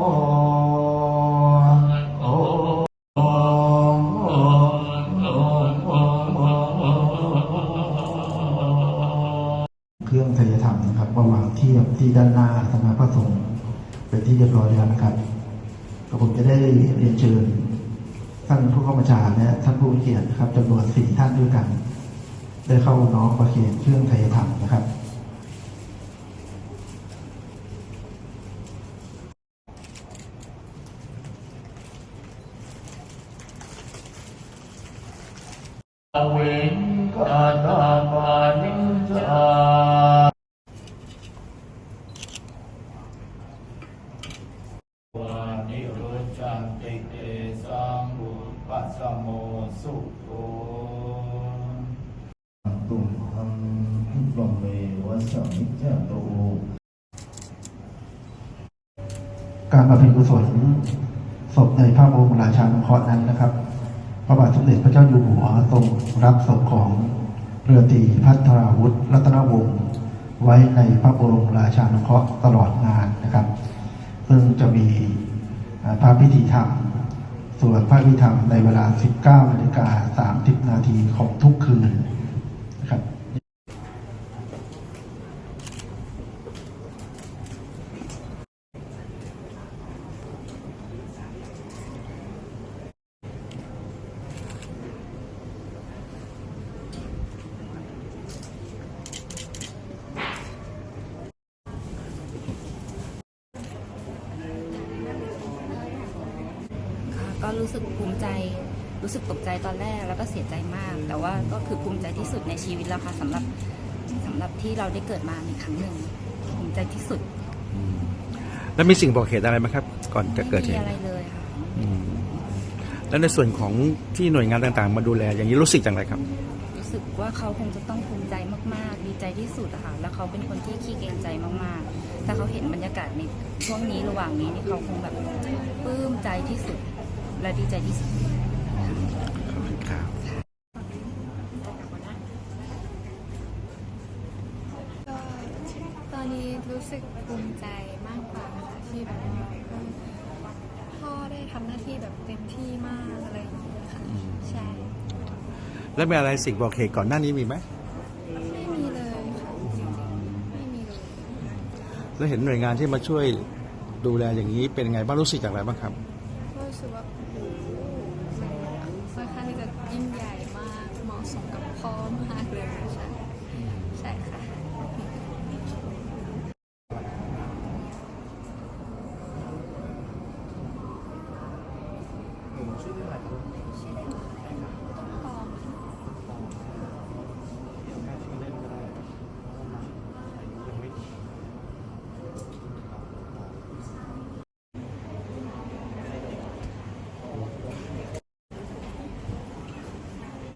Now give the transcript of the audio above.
เครื่องไทยธรรมนะครับมาวางเทียบที่ด้านหน้าสำนักพระสงฆ์เป็นที่เรียบร้อยแล้วนะครับก็ผมจะได้เรียนเชิญท่านผู้เข้ามาชาและท่านผู้มีเกียรตินะครับจำนวนสี่ท่านด้วยกัน ได้เข้าน้อมประเคนเครื่องไทยธรรมนะครับ วนกาตาปานิจาวานิโรจันติเตสังบุปัสโมสุโขตุมหังพิปเมวัสมิจจโตการบำเพ็ญกุศลศพในพระบรมราชานุเคราะห์นั้นนะครับ ระบาทสมเด็จพระเจ้าอยู่หัวทรงรับศพของเรือตีพัทราวุฒิรัตนวงศ์ไว้ในพระบรมราชานุเคราะห์ตลอดงานนะครับ ซึ่งจะมีพระพิธีธรรมสวดพระพิธีธรรมในเวลา 19นาฬิกา30 นาทีของทุกคืน ก็รู้สึกภูมิใจ รู้สึกตกใจตอนแรกแล้วก็เสียใจมาก แต่ว่าก็คือภูมิใจที่สุดในชีวิตแล้วค่ะสำหรับสำหรับที่เราได้เกิดมาในครั้งหนึ่งภูมิใจที่สุดแล้วมีสิ่งบอกเหตุอะไรไหมครับ ก่อนจะเกิดเหไม่มีตุอะไรเลยค่ะอืมแล้วในส่วนของที่หน่วยงานต่างๆ มาดูแล อย่างนี้รู้สึกอย่างไรครับ รู้สึกว่าเขาคงจะต้องภูมิใจมากๆ ดีใจที่สุดอะค่ะ แล้วเขาเป็นคนที่ขี้เกรงใจมากๆ ถ้าเขาเห็นบรรยากาศในช่วงนี้ระหว่างนี้นี่เขาคงแบบปลื้มใจที่สุด และดีใจที่สุดครับก็ตอนนี้รู้สึกภูมิใจมากกว่าค่ะที่แบบว่าเออพ่อได้ทำหน้าที่แบบเต็มที่มากอะไรอย่างเงี้ยค่ะใช่ แล้วมีอะไรสิ่งบอกเหตุก่อนหน้านี้มีไหมไม่มีเลยค่ะจริงๆไม่มีเลย แล้วเห็นหน่วยงานที่มาช่วยดูแลอย่างนี้เป็นไงบ้างรู้สึกอย่างไรบ้างครับก็ รู้สึกว่าโอ้มันค่อนข้างที่จะยิ่งใหญ่มากเหมาะสมกับพ่อมากเลยใช่